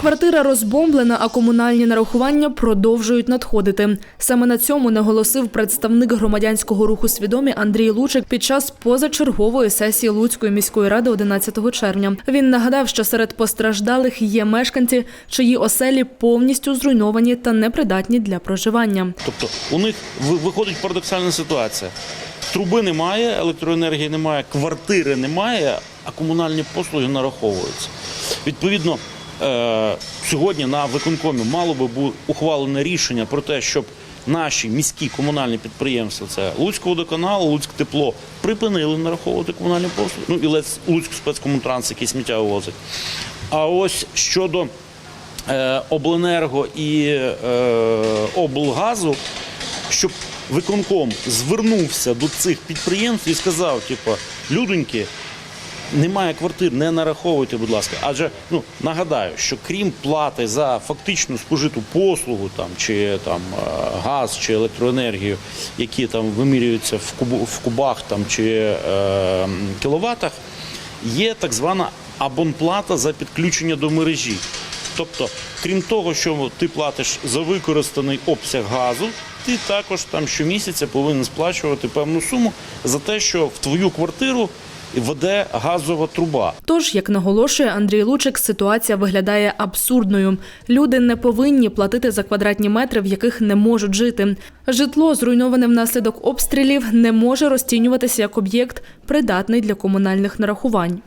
Квартира розбомблена, а комунальні нарахування продовжують надходити. Саме на цьому наголосив представник громадянського руху свідомі Андрій Лучик під час позачергової сесії Луцької міської ради 11 червня. Він нагадав, що серед постраждалих є мешканці, чиї оселі повністю зруйновані та непридатні для проживання. Тобто у них виходить парадоксальна ситуація. Труби немає, електроенергії немає, квартири немає, а комунальні послуги нараховуються. Відповідно, сьогодні на виконкомі мало би бути ухвалене рішення про те, щоб наші міські комунальні підприємства, це Луцький водоканал, тепло, припинили нараховувати комунальні послуги. Ну і Луцьк спецкомунтранс, який сміття вивозить. А ось щодо е, обленерго і е, облгазу, щоб виконком звернувся до цих підприємств і сказав: типу, людоньки, немає квартир, не нараховуйте, будь ласка. Адже ну нагадаю, що крім плати за фактично спожиту послугу, там чи там е, газ чи електроенергію, які там вимірюються в кубу в кубах там чи е, кіловатах, є так звана абонплата за підключення до мережі. Тобто, крім того, що ти платиш за використаний обсяг газу, ти також там щомісяця повинен сплачувати певну суму за те, що в твою квартиру веде газова труба. Тож, як наголошує Андрій Лучик, ситуація виглядає абсурдною. Люди не повинні платити за квадратні метри, в яких не можуть жити. Житло, зруйноване внаслідок обстрілів, не може розцінюватися як об'єкт, придатний для комунальних нарахувань.